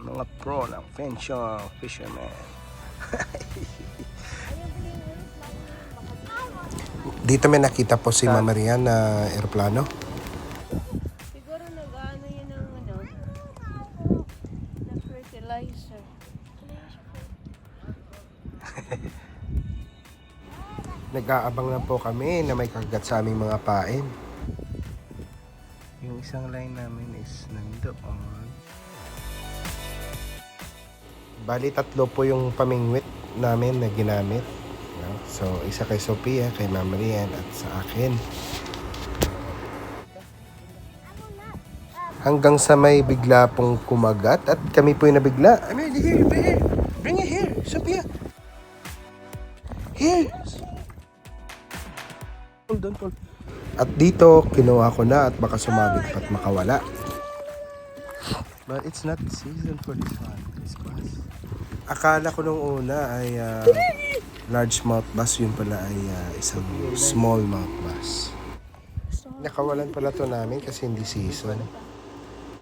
Mga pro ng Fenchong Fisherman. Dito may nakita po si Mama Rian na aeroplano. Siguro nag-ano yun ng ano, ng fertilizer. Nag-aabang lang po kami na may kagat sa aming mga pain. Yung isang line namin is nandoon. Bali tatlo po yung pamingwit namin na ginamit. No? So isa kay Sophia, kay Mama Rian at sa akin. Hanggang sa may bigla pong kumagat at kami po yung nabigla. I mean, here, here, bring it here, Sophia. Here. Hold on, hold. At dito, kinuha ko na at baka sumabit pa't makawala. But it's not the season for this one. This bass. Akala ko nung una ay ah, large mouth bass, yun pala ay ah, isang small mouth bass. Nakawalan pala to namin kasi hindi season.